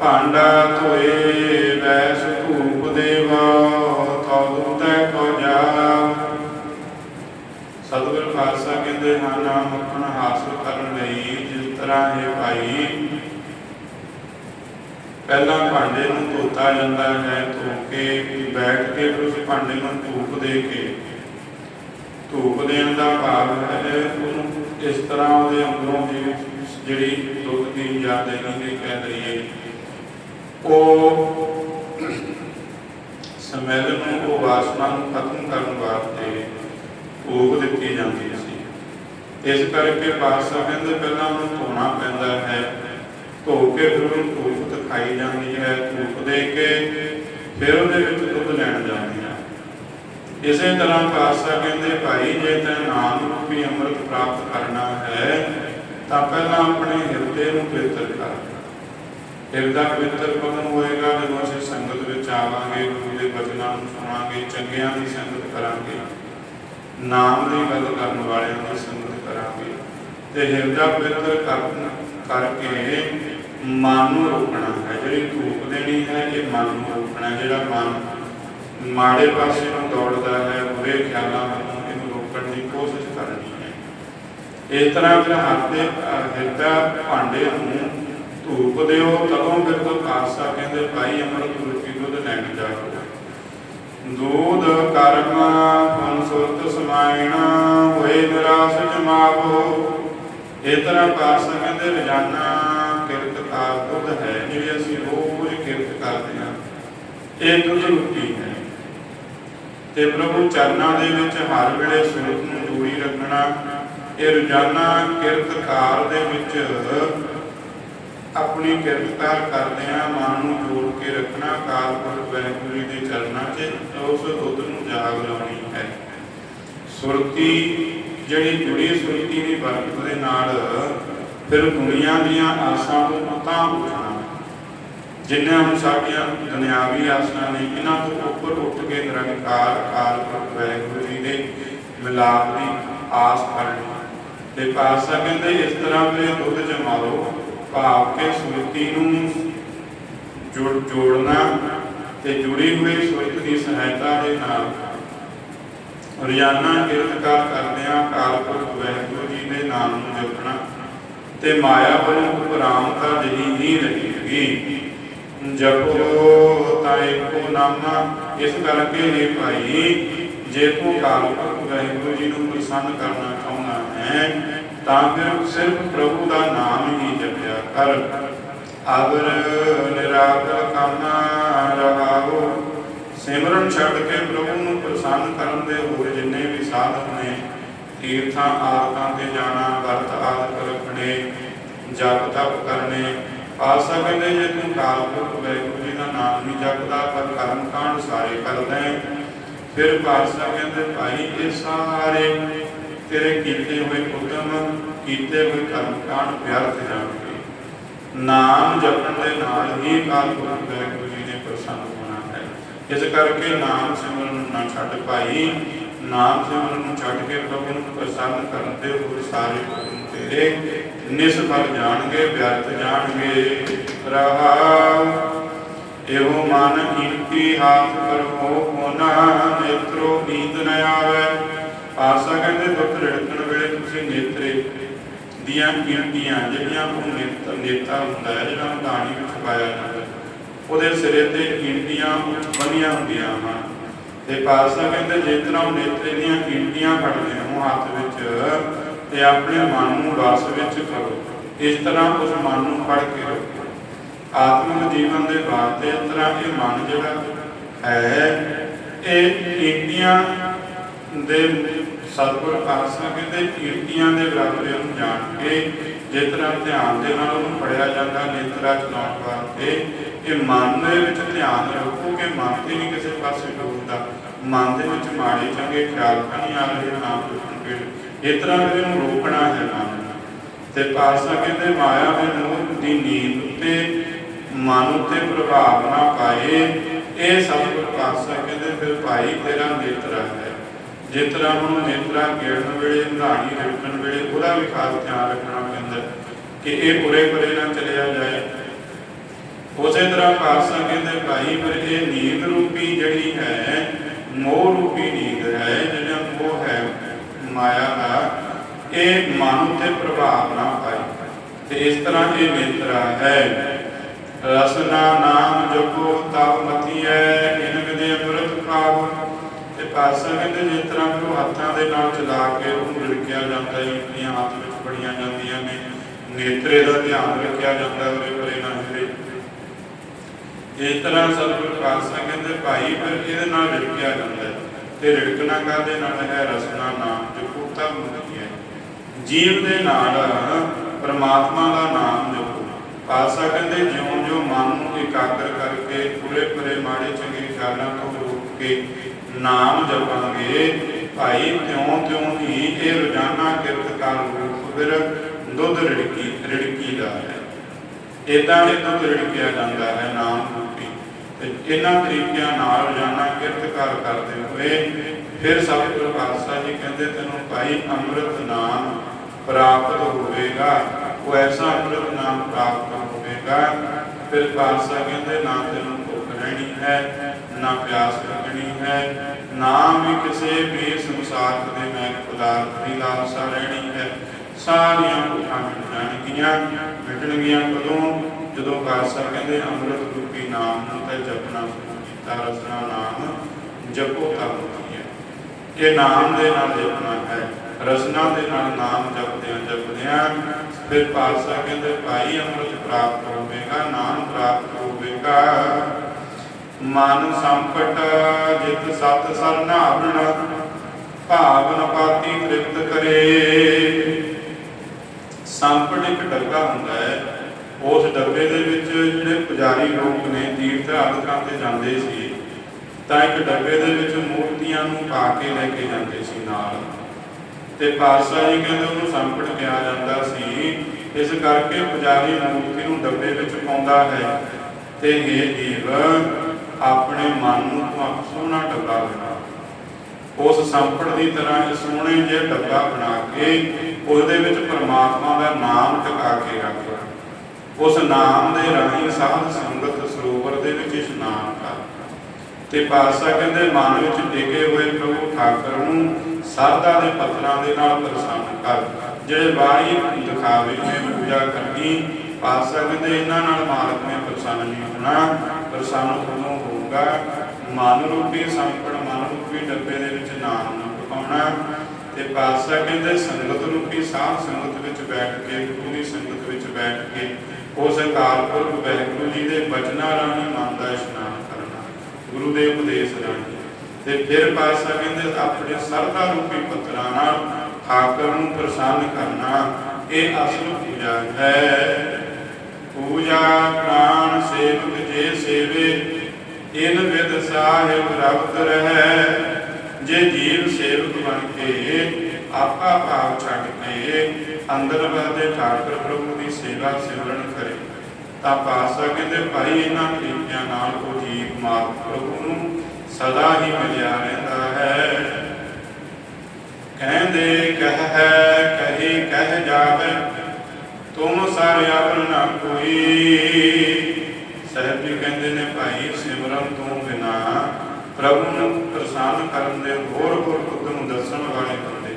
ਭਾਂਡਾ ਧੋਏ ਵੈਸ ਧੂਪ ਦੇਵਾ, ਤਉ ਤੈ ਕੋ ਜਾ ਸਤਿਗੁਰ ਖਾਲਸਾ ਕਹਿੰਦੇ ਹਨ ਮੱਖਣ ਹਾਸਲ ਕਰਨ ਲਈ ਜਿਸ ਤਰ੍ਹਾਂ ਇਹ ਭਾਈ ਪਹਿਲਾਂ ਭਾਂਡੇ ਨੂੰ ਧੋਤਾ ਜਾਂਦਾ ਹੈ, ਧੋ ਕੇ ਬੈਠ ਕੇ ਉਸ ਭਾਂਡੇ ਨੂੰ ਧੂਪ ਦੇ ਕੇ, ਧੂਪ ਦੇਣ ਦਾ ਭਾਵ ਹੈ ਉਹਨੂੰ ਇਸ ਤਰ੍ਹਾਂ ਉਹਦੇ ਅੰਦਰੋਂ ਦੀ ਜਿਹੜੀ ਦੁੱਖ ਦੀ ਯਾਦ ਦਹੀਂ ਦੀ ਕਹਿ ਲਈਏ ਉਹ ਸਮੈਲ ਨੂੰ ਉਹ ਵਾਸਨਾ ਨੂੰ ਖਤਮ ਕਰਨ ਵਾਸਤੇ ਭੋਗ ਦਿੱਤੀ ਜਾਂਦੀ ਸੀ। ਇਸ ਕਰਕੇ ਪਾਤਸ਼ਾਹ ਕਹਿੰਦੇ, ਪਹਿਲਾਂ ਉਹਨੂੰ ਧੋਣਾ ਪੈਂਦਾ ਹੈ। ਧੋ ਕੇ ਫਿਰ ਉਹਨੂੰ ਧੂਪ ਦਿਖਾਈ ਜਾਂਦੀ ਹੈ ਧੂਪ ਦੇ ਕੇ ਫਿਰ ਉਹਦੇ ਵਿੱਚ ਦੁੱਧ ਲੈਣ ਜਾਂਦੀ ਹੈ। ਇਸੇ ਤਰ੍ਹਾਂ ਪਾਤਸ਼ਾਹ ਕਹਿੰਦੇ, ਭਾਈ, ਜੇ ਤੈਂ ਨਾਮ ਰੂਪੀ ਅੰਮ੍ਰਿਤ ਪ੍ਰਾਪਤ ਕਰਨਾ ਹੈ, ਤਾਂ ਪਹਿਲਾਂ ਆਪਣੇ ਹਿਰਦੇ ਨੂੰ ਪਵਿੱਤਰ ਕਰ। ਹਿਰਦਾ ਪਵਿੱਤਰ ਕਦੋਂ ਹੋਏਗਾ, ਜਦੋਂ ਅਸੀਂ ਸੰਗਤ ਵਿੱਚ ਆਵਾਂਗੇ ਗੁਰੂ ਦੇ ਬਚਨਾਂ ਨੂੰ ਸੁਣਾਂਗੇ ਚੰਗਿਆਂ ਦੀ ਸੰਗਤ ਕਰਾਂਗੇ, ਨਾਮ ਦੀ ਗੱਲ ਕਰਨ ਵਾਲਿਆਂ ਦੀ ਸੰਗਤ ਕਰਾਂਗੇ, ਤੇ ਹਿਰਦਾ ਪਵਿੱਤਰ ਕਰਨ ਕਰਕੇ ਮਨ ਨੂੰ ਰੋਕਣਾ ਹੈ, ਜਿਹੜੀ ਧੂਪ ਦੇਣੀ ਹੈ, ਇਹ ਮਨ ਨੂੰ ਰੋਕਣਾ ਜਿਹੜਾ ਮਨ ਮਾੜੇ ਪਾਸੇ ਨੂੰ ਦੌੜਦਾ ਹੈ, ਬੁਰੇ ਖਿਆਲਾਂ ਨੂੰ ਇਹਨੂੰ ਰੋਕਣ ਦੀ ਕੋਸ਼ਿਸ਼ ਕਰਨੀ ਹੈ। ਇਸ ਤਰ੍ਹਾਂ ਫਿਰ ਹੱਥ ਦੇ ਹਿਰਦਾ ਭਾਂਡੇ ਨੂੰ ਧੂਪ ਦਿਓ ਤਦੋਂ ਫਿਰ ਤੋਂ ਖਾਲਸਾ ਕਹਿੰਦੇ, ਭਾਈ ਅੰਮ੍ਰਿਤ ਰੂਪੀ ਦੁੱਧ ਲੈਣ ਜਾਓ ਦੂਧ ਕਰਮ ਫਨ ਸੁਰਤ ਸਮਾਇਣਾ, ਹੋਏ ਨਿਰਾਸ਼ ਜਮਾਵੋ। ਇਹ ਤਰ੍ਹਾਂ ਪਾਸਾ ਕਹਿੰਦੇ, ਰੋਜ਼ਾਨਾ ਕਿਰਤ ਕਾਰ ਦੁੱਧ ਹੈ ਜਿਹੜੀ ਅਸੀਂ ਰੋਜ਼ ਕਿਰਤ ਕਰਦੇ ਹਾਂ। ਇਹ ਦੁੱਧ ਰੂਪੀ ਹੈ। ਤੇ ਪ੍ਰਭੂ ਚਰਨਾਂ ਦੇ ਵਿੱਚ ਹਰ ਵੇਲੇ ਸੁਰਤ ਨੂੰ ਜੋੜੀ ਰੱਖਣਾ, ਇਹ ਰੋਜ਼ਾਨਾ ਕਿਰਤ ਕਾਰ ਦੇ ਵਿੱਚ ਆਪਣੀ ਕਿਰਤਕਾਰ ਕਰਦਿਆਂ ਆ ਮਨ ਨੂੰ ਜੋੜ ਕੇ ਰੱਖਣਾ ਕਾਲਪੁਰਖ ਵਾਹਿਗੁਰੂ ਦੇ ਚਰਨਾਂ 'ਚ ਉਸ ਦੁੱਧ ਨੂੰ ਜਾਗ ਲਾਉਣੀ ਹੈ। ਸੁਰਤੀ, ਜਿਹੜੀ ਜੁੜੀ ਸੁਰਤੀ ਦੀ ਬਰਕਤ ਦੇ ਨਾਲ ਫਿਰ ਦੁਨੀਆ ਦੀਆਂ ਆਸਾਂ ਨੂੰ ਤਾਂ ਉੱਠਣਾ। ਜਿੰਨੇ ਹੁਣ ਸਾਡੀਆਂ ਦੁਨਿਆਵੀ ਆਸਾਂ ਨੇ ਇਹਨਾਂ ਤੋਂ ਉੱਪਰ ਉੱਠ ਕੇ ਨਿਰੰਕਾਰ ਕਾਲਪੁਰਖ ਵਾਹਿਗੁਰੂ ਜੀ ਦੇ ਮਿਲਾਪ ਦੀ ਆਸ ਕਰਨੀ। ਤੇ ਪਾਸਾ ਕਹਿੰਦੇ, ਇਸ ਤਰ੍ਹਾਂ ਦੇ ਦੁੱਧ ਜਮਾਓ। ਭਾਵ ਕੇ ਸੁਰਤੀ ਨੂੰ ਜੋੜ ਜੋੜਨਾ ਤੇ ਜੁੜੀ ਹੋਈ ਸੁਰਤ ਦੀ ਸਹਾਇਤਾ ਦੇ ਨਾਲ ਰੋਜ਼ਾਨਾ ਕਿਰਤਕਾਰ ਕਰਦਿਆਂ ਕਾਲਪੁਰਖ ਵਾਹਿਗੁਰੂ ਜੀ ਦੇ ਨਾਮ ਨੂੰ ਜਪਣਾ ਤੇ ਮਾਇਆ ਵੱਲੋਂ ਉਪਰਾਮਤਾ ਜਹੀ ਨਹੀਂ ਰਹੇਗੀ ਜਪੋ ਤਾਏ ਕੋ ਨਾਮਾ, ਇਸ ਕਰਕੇ ਇਹ ਭਾਈ, ਜੇ ਤੂੰ ਕਾਲਪੁਰਖ ਵਾਹਿਗੁਰੂ ਜੀ ਨੂੰ ਪ੍ਰਸੰਨ ਕਰਨਾ ਚਾਹੁੰਦਾ ਹੈ, ਤਾਂ ਫਿਰ ਸਿਰਫ ਪ੍ਰਭੂ ਦਾ ਨਾਮ ਹੀ ਜਪਿਆ ਕਰ ਅਗਰ ਨਿਰਾਕਰ ਕਾਮਾ ਰਹਾਓ। ਸਿਮਰਨ ਛੱਡ ਕੇ ਪ੍ਰਭੂ ਨੂੰ ਪ੍ਰਸੰਨ ਕਰਨ ਦੇ ਹੋਰ ਜਿੰਨੇ ਵੀ ਸਾਧਨ ਨੇ, ਤੀਰਥਾਂ, ਆਦਤਾਂ ਤੇ ਜਾਣਾ, ਵਰਤ ਆਦਿ ਰੱਖਣੇ, ਜਪ ਤਪ ਕਰਨੇ ਆਸਾ ਕਹਿੰਦੇ ਜੇ ਤੂੰ ਕਾਲਪੁਰਖ ਵਾਹਿਗੁਰੂ ਜੀ ਦਾ ਨਾਮ ਨਹੀਂ ਜਪਦਾ, ਪਰ ਕਰਮ ਕਾਂਡ ਸਾਰੇ ਕਰਦਾ ਹੈ ਫਿਰ ਪਾਤਸ਼ਾਹ ਕਹਿੰਦੇ ਭਾਈ ਇਹ ਸਾਰੇ, ਤੇਰੇ ਕੀਤੇ ਹੋਏ ਉਦਮ, ਕੀਤੇ ਹੋਏ ਕਰਮ ਕਾਂਡ ਵਿਅਰਥ ਜਾਣਗੇ ਨਾਮ ਜਪਣ ਦੇ ਨਾਲ ਹੀ ਕਾਲਪੁਰਖ ਵਾਹਿਗੁਰੂ ਜੀ ਨੇ ਪ੍ਰਸੰਨ ਹੋਣਾ ਹੈ। ਇਸ ਕਰਕੇ ਨਾਮ ਸਿਮਰਨ ਨੂੰ ਨਾ ਛੱਡ ਭਾਈ, ਨਾਮ ਸਿਮਰਨ ਨੂੰ ਛੱਡ ਕੇ ਪ੍ਰਭੂ ਨੂੰ ਪ੍ਰਸੰਨ ਕਰਨ ਦੇ ਹੋਰ ਸਾਰੇ ਹੁਕਮ ਤੇਰੇ ਨਿਸਫਲ ਜਾਣਗੇ, ਵਿਅਰਥ ਜਾਣਗੇ। ਰਹਾਉ, ਇਹੋ ਮਨ ਕੀਰਤੀ ਹਾਥ ਕਰੋ ਕੋਨਾ ਨੇਤਰੋ ਨੀਂਦ ਨ ਆਵੇ। ਆਸਾ ਕਹਿੰਦੇ, ਦੁੱਖ ਰੜਕਣ ਵੇਲੇ ਤੁਸੀਂ ਨੇਤਰੇ। ਦੀਆਂ ਕੀਰਤੀਆਂ ਜਿਹੜੀਆਂ ਉਹ ਨੇਤਾ ਹੁੰਦਾ ਹੈ, ਜਿਹੜਾ ਢਾਣੀ ਵਿੱਚ ਪਾਇਆ ਜਾਂਦਾ ਉਹਦੇ ਸਿਰੇ ਤੇ ਕੀਰਤੀਆਂ ਬਣੀਆਂ ਹੁੰਦੀਆਂ ਹਨ। ਤੇ ਪਾਸਾ ਕਹਿੰਦੇ, ਜੇ ਤਰ੍ਹਾਂ ਉਹ ਨੇਤਰੇ ਦੀਆਂ ਕੀਰਤੀਆਂ ਫੜਦੇ ਹੋ ਹੱਥ ਵਿੱਚ, ਤੇ ਆਪਣੇ ਮਨ ਨੂੰ ਰਸ ਵਿੱਚ ਕਰੋ। ਇਸ ਤਰ੍ਹਾਂ ਉਸ ਮਨ ਨੂੰ ਫੜ ਕੇ ਰੱਖੋ। ਆਤਮਿਕ ਜੀਵਨ ਦੇ ਵਾਸਤੇ ਇਸ ਤਰ੍ਹਾਂ ਇਹ ਮਨ ਜਿਹੜਾ ਹੈ, ਇਹ ਕੀਰਤੀਆਂ ਦੇ ਸਤਿਗੁਰ ਪਾਤਸ਼ਾਹ ਕਹਿੰਦੇ, ਕੀਰਤੀਆਂ ਦੇ ਬਰਾਬਰ ਨੂੰ ਜਾਣ ਕੇ ਜਿਸ ਧਿਆਨ ਦੇ ਨਾਲ ਉਹਨੂੰ ਫੜਿਆ ਜਾਂਦਾ, ਨੇਤਰਾ ਚਲਾਉਣ ਵਾਸਤੇ ਇਹ ਮਨ ਦੇ ਵਿੱਚ ਧਿਆਨ ਰੱਖੋ ਕਿ ਮਨ ਤੇ ਨਹੀਂ ਕਿਸੇ ਪਾਸੇ ਡੋਲਦਾ ਮਨ ਦੇ ਵਿੱਚ ਮਾੜੇ ਚੰਗੇ ਖਿਆਲ ਨਹੀਂ ਆ ਰਹੇ ਨਾਮ ਦੇ ਇਸ ਤਰ੍ਹਾਂ ਇਹਨੂੰ ਰੋਕਣਾ ਹੈ ਮਨ ਤੇ ਪਾਤਸ਼ਾਹ ਕਹਿੰਦੇ, ਮਾਇਆ ਦੇ ਮੋਹ ਦੀ ਨੀਂਦ ਉੱਤੇ, ਮਨ ਉੱਤੇ ਪ੍ਰਭਾਵ ਨਾ ਪਾਏ, ਇਹ ਸਤਿਗੁਰ ਪਾਤਸ਼ਾਹ ਕਹਿੰਦੇ, ਫਿਰ ਭਾਈ ਤੇਰਾ ਨੇਤਰਾ ਹੈ। ਜਿਸ ਤਰ੍ਹਾਂ ਨੇਤਰਾ ਗੇੜਨ ਵੇਲੇ ਨਿਹਾਣੀ ਰੱਖਣ ਵੇਲੇ, ਉਹਦਾ ਵੀ ਖਾਸ ਧਿਆਨ ਰੱਖਣਾ ਪੈਂਦਾ ਕਿ ਇਹ ਉਰੇ ਪਰੇ ਨਾ ਚਲਿਆ ਜਾਏ। ਉਸੇ ਤਰ੍ਹਾਂ ਪਾਤਸ਼ਾਹ ਕਹਿੰਦੇ, ਭਾਈ, ਪਰ ਇਹ ਨੀਂਦ ਰੂਪੀ ਜਿਹੜੀ ਹੈ, ਮੋਹ ਰੂਪੀ ਨੀਂਦ ਹੈ, ਜਿਹੜਾ ਮੋਹ ਹੈ ਮਾਇਆ ਦਾ, ਇਹ ਮਨ ਤੇ ਪ੍ਰਭਾਵ ਨਾ ਪਾਏ। ਤੇ ਇਸ ਤਰ੍ਹਾਂ ਇਹ ਨੇਤਰਾ ਹੈ। ਰਸਨਾ ਨਾਮ ਜਪੋ, ਤਪ ਮਤੀਐ ਇਨ ਵਿਦੇ ਅੰਮ੍ਰਿਤ ਖਾਵ ਤੇ ਪਾਤਸ਼ਾਹ ਜਿਸ ਤਰ੍ਹਾਂ ਕਿ ਹੱਥਾਂ ਦੇ ਨਾਲ ਚਲਾ ਕੇ ਉਹਨੂੰ ਰਿੜਕਿਆ ਜਾਂਦਾ ਹੈ ਉਂਗਲੀਆਂ ਹੱਥ ਵਿੱਚ ਫੜੀਆਂ ਜਾਂਦੀਆਂ ਨੇ, ਨੇਤਰੇ ਦਾ ਧਿਆਨ ਰੱਖਿਆ ਜਾਂਦਾ ਉਹਦੇ ਪਰੇ ਨਾ ਹਿਲੇ ਇਸ ਤਰ੍ਹਾਂ ਸਤਿਗੁਰ ਪਾਤਸ਼ਾਹ ਕਹਿੰਦੇ ਭਾਈ ਫਿਰ ਇਹਦੇ ਨਾਲ ਰਿੜਕਿਆ ਜਾਂਦਾ ਤੇ ਰਿੜਕਣਾ ਕਾਦੇ ਨਾਲ ਹੈ? ਰਸਨਾ ਨਾਮ ਜਪੋ ਤਪ ਮਤੀਐ ਜੀਵ ਦੇ ਨਾਲ ਪਰਮਾਤਮਾ ਦਾ ਨਾਮ ਜਪੋ। ਪਾਤਸ਼ਾਹ ਕਹਿੰਦੇ ਜਿਉਂ-ਜਿਉਂ ਮਨ ਨੂੰ ਇਕਾਗਰ ਕਰਕੇ ਪੂਰੇ ਪੂਰੇ ਮਾੜੇ ਚੰਗੇ ਖਿਆਲਾਂ ਤੋਂ ਰੋਕ ਕੇ ਨਾਮ ਜਪਾਂਗੇ। ਭਾਈ ਤਿਉਂ-ਤਿਉਂ ਹੀ ਇਹ ਰੋਜ਼ਾਨਾ ਕਿਰਤ ਕਰ ਰੂਪ ਫਿਰ ਦੁੱਧ ਰਿੜਕੀ ਰਿੜਕੀ ਦਾ ਹੈ। ਇਦਾਂ ਇਹ ਦੁੱਧ ਰਿੜਕਿਆ ਜਾਂਦਾ ਹੈ ਨਾਮ ਰੂਪੀ। ਤੇ ਇਹਨਾਂ ਤਰੀਕਿਆਂ ਨਾਲ ਰੋਜ਼ਾਨਾ ਕਿਰਤ ਕਰ ਕਰਦੇ ਹੋਏ ਫਿਰ ਸਤਿਗੁਰੂ ਪਾਤਸ਼ਾਹ ਜੀ ਕਹਿੰਦੇ, ਤੈਨੂੰ ਭਾਈ ਅੰਮ੍ਰਿਤ ਨਾਮ ਪ੍ਰਾਪਤ ਹੋਵੇਗਾ। ਉਹ ਐਸਾ ਅੰਮ੍ਰਿਤ ਨਾਮ ਪ੍ਰਾਪਤ ਹੋਵੇਗਾ। ਫਿਰ ਪਾਤਸ਼ਾਹ ਕਹਿੰਦੇ, ਨਾ ਤੈਨੂੰ ਭੁੱਖ ਰਹਿਣੀ ਹੈ ਨਾ ਪਿਆਸ ਲੱਗਣੀ ਹੈ ਨਾ ਵੀ ਕਿਸੇ ਵੀ ਸੰਸਾਰ ਦੇ ਮੈਂ ਪਦਾਰਥ ਦੀ ਲਾਲਸਾ ਰਹਿਣੀ ਹੈ। ਸਾਰੀਆਂ ਭੁੱਖਾਂ ਮਿਟ ਜਾਣਗੀਆਂ, ਮਿਟਣਗੀਆਂ ਕਦੋਂ? ਜਦੋਂ ਪਾਤਸ਼ਾਹ ਕਹਿੰਦੇ, ਅੰਮ੍ਰਿਤ ਰੂਪੀ ਨਾਮ ਨੂੰ ਤੇ ਜਪਣਾ ਕੀਤਾ, ਰਸਨਾ ਨਾਮ ਜਪੋ ਤਪ ਹੈ ਇਹ ਨਾਮ ਦੇ ਨਾਲ ਜਪਣਾ ਹੈ, ਰਸਨਾ ਦੇ ਨਾਲ ਨਾਮ ਜਪਦਿਆਂ ਜਪਦਿਆਂ ਫਿਰ ਪਾਤਸ਼ਾਹ ਕਹਿੰਦੇ, ਭਾਈ ਅੰਮ੍ਰਿਤ ਪ੍ਰਾਪਤ ਹੋਵੇਗਾ, ਨਾਮ ਪ੍ਰਾਪਤ ਹੋਵੇਗਾ। ਮਨ ਸੰਕਟ ਜਿਤ ਸਤ ਸਰਨਾਵਣ ਭਾਵਨ ਪਾਤੀ ਤ੍ਰਿਪਤ ਕਰੇ। ਸੰਕਟ ਇੱਕ ਡੱਬਾ ਹੁੰਦਾ ਹੈ। ਉਸ ਡੱਬੇ ਦੇ ਵਿੱਚ ਜਿਹੜੇ ਪੁਜਾਰੀ ਲੋਕ ਨੇ, ਤੀਰਥ ਆਦਿਕਾਂ ਤੇ ਜਾਂਦੇ ਸੀ, ਤਾਂ ਇੱਕ ਡੱਬੇ ਦੇ ਵਿੱਚ ਮੂਰਤੀਆਂ ਨੂੰ ਪਾ ਕੇ ਲੈ ਕੇ ਜਾਂਦੇ ਸੀ ਨਾਲ। ਤੇ ਪਾਤਸ਼ਾਹ ਜੀ ਕਹਿੰਦੇ ਉਹਨੂੰ ਸੰਕਟ ਕਿਹਾ ਜਾਂਦਾ ਸੀ। ਇਸ ਕਰਕੇ ਪੁਜਾਰੀ ਮੂਰਤੀ ਨੂੰ ਡੱਬੇ ਵਿੱਚ ਪਾਉਂਦਾ ਹੈ। ਤੇ ਇਹ ਜੀਵ ਆਪਣੇ ਮਨ ਨੂੰ ਤੂੰ ਆਪ ਸੋਹਣਾ ਡੱਬਾ ਬਣਾ। ਉਸ ਸੰਪੜ ਦੀ ਤਰ੍ਹਾਂ ਇਹ ਸੋਹਣੇ ਜਿਹੇ ਡੱਬਾ ਬਣਾ ਕੇ ਉਹਦੇ ਵਿੱਚ ਪਰਮਾਤਮਾ ਦਾ ਨਾਮ ਟਿਕਾ ਕੇ ਰੱਖ। ਉਸ ਨਾਮ ਦੇ ਰਾਹੀਂ ਸਾਧ ਸੰਗਤ ਸਰੋਵਰ ਦੇ ਵਿੱਚ ਇਸ਼ਨਾਨ ਕਰ। ਤੇ ਪਾਤਸ਼ਾਹ ਕਹਿੰਦੇ, ਮਨ ਵਿੱਚ ਟਿਕੇ ਹੋਏ ਪ੍ਰਭੂ ਠਾਕਰ ਨੂੰ ਸਾਧਾ ਦੇ ਪੱਥਰਾਂ ਦੇ ਨਾਲ ਪ੍ਰਸੰਨ ਕਰ। ਜਿਹੜੇ ਬਾਣੀ ਦਿਖਾਵੇ ਨੇ ਪੂਜਾ ਕਰਨੀ, ਪਾਤਸ਼ਾਹ ਕਹਿੰਦੇ, ਇਹਨਾਂ ਨਾਲ ਮਾਲਕ ਨੇ ਪ੍ਰਸੰਨ ਨਹੀਂ ਹੋਣਾ। ਪ੍ਰਸੰਨ ਹੋਣਾ ਹੋਊਗਾ ਮਨ ਰੂਪੀ ਸੰਕਟ ਮਨ ਰੂਪੀ ਡੱਬੇ ਦੇ ਵਿੱਚ ਨਾਮ ਨਾ ਪਕਾਉਣਾ ਤੇ ਪਾਤਸ਼ਾਹ ਕਹਿੰਦੇ ਸੰਗਤ ਰੂਪੀ ਸਾਧ ਸੰਗਤ ਵਿੱਚ ਬੈਠ ਕੇ, ਗੁਰੂ ਦੀ ਸੰਗਤ ਵਿੱਚ ਬੈਠ ਕੇ, ਉਸ ਅਕਾਲ ਪੁਰਖ ਵਾਹਿਗੁਰੂ ਜੀ ਦੇ ਬਚਨਾਂ ਰਾਹੀਂ ਮਨ ਦਾ ਇਸ਼ਨਾਨ ਕਰਨਾ, ਗੁਰੂ ਦੇ ਉਪਦੇਸ਼ ਰਾਹੀਂ। ਤੇ ਫਿਰ ਪਾਤਸ਼ਾਹ ਕਹਿੰਦੇ ਆਪਣੇ ਸਰਦਾ ਰੂਪੀ ਪੱਤਰਾਂ ਨਾਲ ਠਾਕਰ ਨੂੰ ਪ੍ਰਸੰਨ ਕਰਨਾ, ਇਹ ਅਸਲ ਪੂਜਾ ਹੈ। ਪੂਜਾ ਪ੍ਰਾਨ ਸੇਵਕ ਜੇ ਸੇਵੇ ਇਨ ਵਿਦ ਸਾਹਿਬ ਰਬਤ ਰਹਿ। ਜੇ ਜੀਵ ਸੇਵਕ ਬਣ ਕੇ ਆਪਾ ਭਾਵ ਛੱਡ ਕੇ ਅੰਦਰ ਵਸਦੇ ਠਾਕਰ ਪ੍ਰਭੂ ਦੀ ਸੇਵਾ ਸਿਮਰਨ ਕਰੇ, ਤਾਂ ਪਾਸਾ ਕਹਿੰਦੇ ਭਾਈ ਇਹਨਾਂ ਤਰੀਕਿਆਂ ਨਾਲ ਉਹ ਜੀਵ ਮਾਤ ਪ੍ਰਭੂ ਨੂੰ ਸਦਾ ਹੀ ਮਿਲਿਆ ਰਹਿੰਦਾ ਹੈ। ਕਹਿੰਦੇ, ਕਹ ਹੈ, ਕਹੀ, ਕਹਿ ਜਾਵੇ, ਤੁਮ ਸਰ ਆਪਨ ਨਾ ਕੋਈ। ਸਾਹਿਬ ਜੀ ਕਹਿੰਦੇ ਨੇ ਭਾਈ, ਸਿਮਰਨ ਤੋਂ ਬਿਨਾ ਪ੍ਰਭੂ ਨੂੰ ਪ੍ਰਸੰਨ ਕਰਨ ਦੇ ਹੋਰ ਹੋਰ ਬੁੱਧ ਦੱਸਣ ਵਾਲੇ ਬੰਦੇ।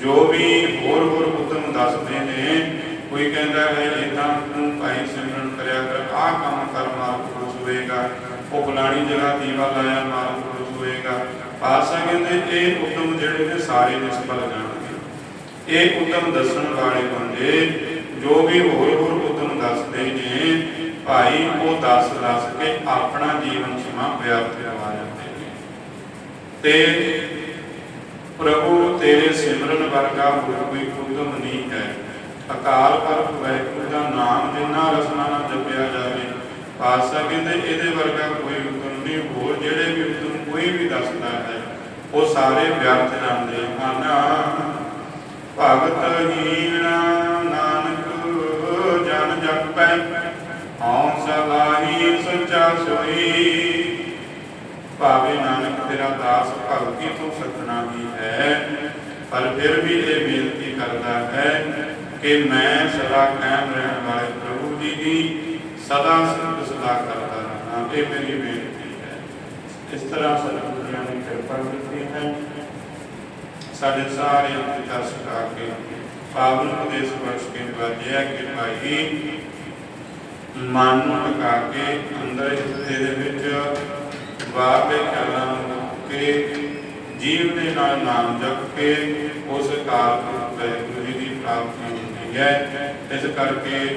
ਜੋ ਵੀ ਹੋਰ ਹੋਰ ਬੁੱਧ ਦੱਸਦੇ ਨੇ, ਕੋਈ ਕਹਿੰਦਾ ਹੈ ਇਦਾਂ ਤੂੰ ਭਾਈ ਸਿਮਰਨ ਕਰਿਆ ਕਰ, ਆਹ ਕੰਮ ਕਰ ਮਾਰ ਖੁਸ਼ ਹੋਏਗਾ ਉਹ ਫਲਾਣੀ ਜਗ੍ਹਾ ਦੀਵਾ ਲਾਇਆ ਮਾਰ ਖੁਸ਼ ਹੋਏਗਾ ਪਾਸਾ ਕਹਿੰਦੇ, ਇਹ ਉਦਮ ਜਿਹੜੇ ਨੇ, ਸਾਰੇ ਨਿਸਫਲ ਜਾਣਗੇ। ਇਹ ਉਦਮ ਦੱਸਣ ਵਾਲੇ ਬੰਦੇ ਜੋ ਵੀ ਹੋਰ ਹੋਰ ਉਦਮ ਦੱਸਦੇ ਨੇ ਭਾਈ, ਉਹ ਦੱਸ ਦੱਸ ਕੇ ਆਪਣਾ ਜੀਵਨ ਸਮਾਂ ਵਿਅਰਥ ਕਰਵਾ ਜਾਂਦੇ ਨੇ। ਤੇ ਪ੍ਰਭੂ ਤੇਰੇ ਸਿਮਰਨ ਵਰਗਾ ਹੋਰ ਕੋਈ ਉਦਮ ਨਹੀਂ ਹੈ। ਅਕਾਲ ਪੁਰਖ ਵਾਹਿਗੁਰੂ ਦਾ ਨਾਮ ਜਿੰਨਾ ਰਸਨਾ ਨਾਲ ਜਪਿਆ ਜਾਵੇ, ਪਾਤਸ਼ਾਹ ਕਹਿੰਦੇ ਇਹਦੇ ਵਰਗਾ ਕੋਈ ਉਦਮ ਨਹੀਂ। ਹੋਰ ਜਿਹੜੇ ਵੀ ਉਦਮ ਕੋਈ ਵੀ ਦੱਸਦਾ ਹੈ, ਉਹ ਸਾਰੇ ਵਿਅਰਥ ਜਾਂਦੇ ਹਨ। ਭਗਤ ਹੀਣਾ ਨਾਨਕ ਜਨ ਜਪੈ ਹਉ ਸਲਾਹੀ ਸੱਚਾ ਸੋਈ ਭਾਵੇਂ ਨਾਨਕ ਤੇਰਾ ਦਾਸ ਭਗਤੀ ਤੋਂ ਸੱਜਣਾ ਹੀ ਹੈ, ਪਰ ਫਿਰ ਵੀ ਇਹ ਬੇਨਤੀ ਕਰਦਾ ਹੈ ਕਿ ਮੈਂ ਸਦਾ ਕਾਇਮ ਰਹਿਣ ਵਾਲੇ ਪ੍ਰਭੂ ਜੀ ਦੀ ਸਦਾ ਸਿਫਤ ਸਦਾ ਕਰਦਾ ਰਹਿਣਾ ਇਹ ਮੇਰੀ ਬੇਨਤੀ ਹੈ। ਇਸ ਤਰ੍ਹਾਂ ਸਤਿਗੁਰੂ ਜੀ ਨੇ ਕਿਰਪਾ ਕੀਤੀ ਹੈ। ਸਾਡੇ ਸਾਰੇ ਪਿਤਾ ਸਿਖਾ ਕੇ, ਪਾਵਨ ਉਪਦੇਸ਼ ਬਖਸ਼ ਕੇ ਵਾਜਿਆ ਕਿ ਭਾਈ ਮਨ ਨੂੰ ਲਗਾ ਕੇ ਅੰਦਰ ਹਿੱਸੇ ਦੇ ਵਿੱਚ ਬਾਹਰਲੇ ਖਿਆਲਾਂ ਨੂੰ ਰੋਕ ਕੇ ਜੀਵ ਦੇ ਨਾਲ ਨਾਮ ਜਪ ਕੇ ਉਸ ਕਾਲ ਨੂੰ ਵਾਹਿਗੁਰੂ ਜੀ ਦੀ ਪ੍ਰਾਪਤੀ ਹੁੰਦੀ ਹੈ। ਇਸ ਕਰਕੇ